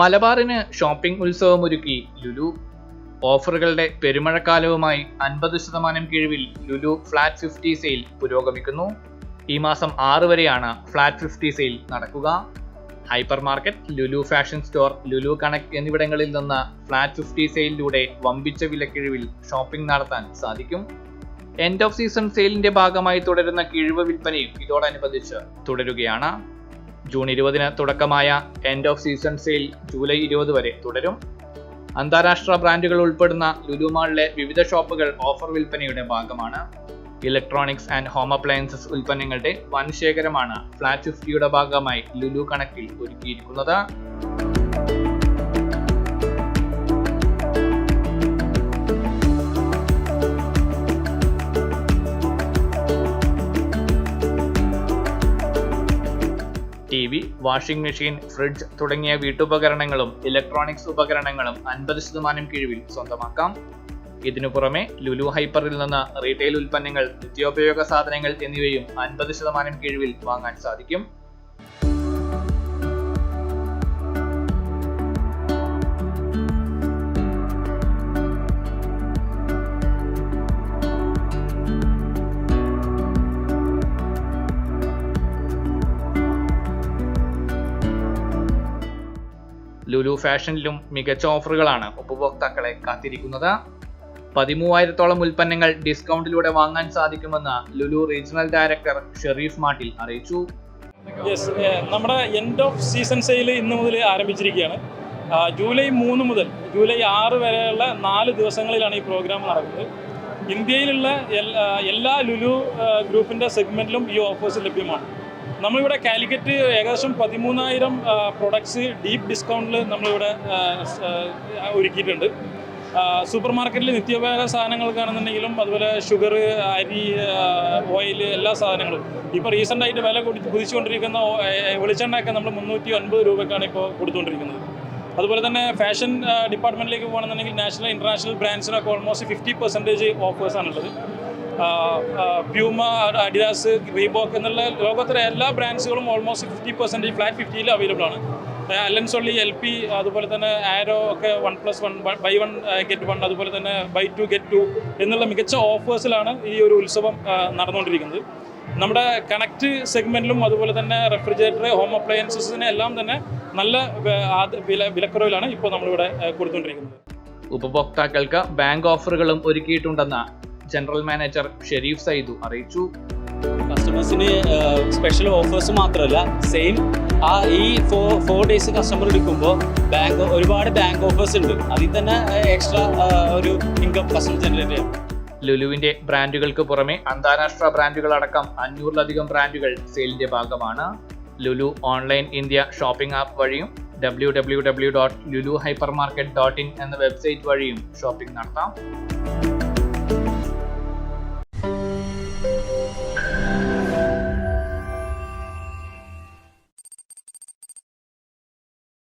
മലബാറിന് shopping ഉത്സവമൊരുക്കി Lulu. ഓഫറുകളുടെ പെരുമഴക്കാലവുമായി അൻപത് ശതമാനം കിഴിവിൽ ലുലു ഫ്ലാറ്റ് ഫിഫ്റ്റി സെയിൽ പുരോഗമിക്കുന്നു. ഈ മാസം ആറ് വരെയാണ് ഫ്ലാറ്റ് ഫിഫ്റ്റി സെയിൽ നടക്കുക. Hypermarket Lulu fashion store Lulu connect എന്നിവിടങ്ങളിൽ നിന്ന് ഫ്ലാറ്റ് ഫിഫ്റ്റി സെയിലിലൂടെ വമ്പിച്ച വിലക്കിഴിവിൽ ഷോപ്പിംഗ് നടത്താൻ സാധിക്കും. എൻഡ് ഓഫ് സീസൺ സെയിലിന്റെ ഭാഗമായി തുടരുന്ന കിഴിവ് വിൽപ്പനയും ഇതോടനുബന്ധിച്ച് തുടരുകയാണ്. ജൂൺ ഇരുപതിന് തുടക്കമായ end of season sale July ഇരുപത് വരെ തുടരും. അന്താരാഷ്ട്ര ബ്രാൻഡുകൾ ഉൾപ്പെടുന്ന ലുലുമാളിലെ വിവിധ ഷോപ്പുകൾ ഓഫർ വിൽപ്പനയുടെ ഭാഗമാണ്. ഇലക്ട്രോണിക്സ് ആൻഡ് ഹോം അപ്ലയൻസസ് ഉൽപ്പന്നങ്ങളുടെ വൻ ശേഖരമാണ് ഫ്ലാറ്റ് ഫിഫ്റ്റിയുടെ ഭാഗമായി ലുലു കണക്കിൽ ഒരുക്കിയിരിക്കുന്നത്. T V washing machine fridge തുടങ്ങിയ വീട്ടുപകരണങ്ങളും ഇലക്ട്രോണിക്സ് ഉപകരണങ്ങളും അൻപത് ശതമാനം കിഴിവിൽ സ്വന്തമാക്കാം. ഇതിനു പുറമെ ലുലു ഹൈപ്പറിൽ നിന്ന് റീറ്റെയിൽ ഉൽപ്പന്നങ്ങൾ നിത്യോപയോഗ സാധനങ്ങൾ എന്നിവയും അൻപത് ശതമാനം കിഴിവിൽ വാങ്ങാൻ സാധിക്കും. ലുലു ഫാഷനിലും മികച്ച ഓഫറുകളാണ് ഉപഭോക്താക്കളെ കാത്തിരിക്കുന്നത്. പതിമൂവായിരത്തോളം ഉൽപ്പന്നങ്ങൾ ഡിസ്കൗണ്ടിലൂടെ വാങ്ങാൻ സാധിക്കുമെന്ന് ലുലു റീജിയണൽ ഡയറക്ടർ ഷെറീഫ് മാട്ടിൽ അറിയിച്ചു. യെസ് നമ്മുടെ എൻഡ് ഓഫ് സീസൺ സെയിൽ ഇന്ന് മുതൽ ആരംഭിച്ചിരിക്കുകയാണ്. ജൂലൈ മൂന്ന് മുതൽ ജൂലൈ ആറ് വരെയുള്ള നാല് ദിവസങ്ങളിലാണ് ഈ പ്രോഗ്രാം നടക്കുന്നത്. ഇന്ത്യയിലുള്ള എല്ലാ ലുലു ഗ്രൂപ്പിന്റെ സെഗ്മെന്റിലും ഈ ഓഫേഴ്സ് ലഭ്യമാണ്. നമ്മളിവിടെ കാലിക്കറ്റ് ഏകദേശം പതിമൂന്നായിരം പ്രൊഡക്ട്സ് ഡീപ്പ് ഡിസ്കൗണ്ടിൽ നമ്മളിവിടെ ഒരുക്കിയിട്ടുണ്ട്. സൂപ്പർ മാർക്കറ്റിൽ നിത്യോപയോഗ സാധനങ്ങൾക്കാണെന്നുണ്ടെങ്കിലും അതുപോലെ ഷുഗർ അരി ഓയിൽ എല്ലാ സാധനങ്ങളും. ഇപ്പോൾ റീസെന്റ് ആയിട്ട് വില കുതിച്ചുകൊണ്ടിരിക്കുന്ന വെളിച്ചെണ്ണയൊക്കെ നമ്മൾ മുന്നൂറ്റി ഒൻപത് രൂപയ്ക്കാണ് ഇപ്പോൾ കൊടുത്തുകൊണ്ടിരിക്കുന്നത്. അതുപോലെ തന്നെ ഫാഷൻ ഡിപ്പാർട്ട്മെന്റിലേക്ക് പോകണമെന്നുണ്ടെങ്കിൽ നാഷണൽ ഇന്റർനാഷണൽ ബ്രാൻഡ്സിനൊക്കെ ഓൾമോസ്റ്റ് ഫിഫ്റ്റി പെർസെന്റേജ് ഓഫേഴ്സാണുള്ളത് പ്യൂമ അഡിഡാസ് റീബോക്ക് എന്നുള്ള ലോകത്തിലെ എല്ലാ ബ്രാൻഡ്സുകളും ഓൾമോസ്റ്റ് ഫിഫ്റ്റി പെർസെന്റേജ് ഫ്ലാറ്റ് ഫിഫ്റ്റിയിൽ അവൈലബിൾ ആണ്. അലൻസ് സൊള്ളി എൽ പി അതുപോലെ തന്നെ ആരോ ഒക്കെ one plus one buy one get one അതുപോലെ തന്നെ ബൈ ടു ഗെറ്റ് ടു എന്നുള്ള മികച്ച ഓഫേഴ്സിലാണ് ഈ ഒരു ഉത്സവം നടന്നുകൊണ്ടിരിക്കുന്നത്. നമ്മുടെ കണക്ട് സെഗ്മെന്റിലും അതുപോലെ തന്നെ റെഫ്രിജറേറ്റർ ഹോം അപ്ലയൻസസിനെ എല്ലാം തന്നെ നല്ല വില വിലക്കുറവിലാണ് ഇപ്പോൾ നമ്മളിവിടെ കൊടുത്തുകൊണ്ടിരിക്കുന്നത്. ഉപഭോക്താക്കൾക്ക് ബാങ്ക് ഓഫറുകളും ഒരുക്കിയിട്ടുണ്ടെന്ന് ജനറൽ മാനേജർ ഷെരീഫ് സൈദു അറിയിച്ചു. കസ്റ്റമേഴ്സിന് സ്പെഷ്യൽ ഓഫേഴ്സ് മാത്രമല്ല സെയിം ആ ഈ ഫോർ ഫോർ ഡേയ്സ് കസ്റ്റമർ എടുക്കുമ്പോൾ ബാങ്ക് ഒരുപാട് ബാങ്ക് ഓഫേഴ്സ് ഉണ്ട്. അതിൽ തന്നെ എക്സ്ട്രാ ഒരു ഇൻകം കസ്റ്റമർ ജനറേറ്റ് ചെയ്യാം. ലുലുവിന്റെ ബ്രാൻഡുകൾക്ക് പുറമെ അന്താരാഷ്ട്ര ബ്രാൻഡുകൾ ബ്രാൻഡുകളടക്കം അഞ്ഞൂറിലധികം ബ്രാൻഡുകൾ സെയിലിന്റെ ഭാഗമാണ്. Lulu online India shopping app വഴിയും W W W dot Lulu hypermarket dot in എന്ന വെബ്സൈറ്റ് വഴിയും ഷോപ്പിംഗ് നടത്താം.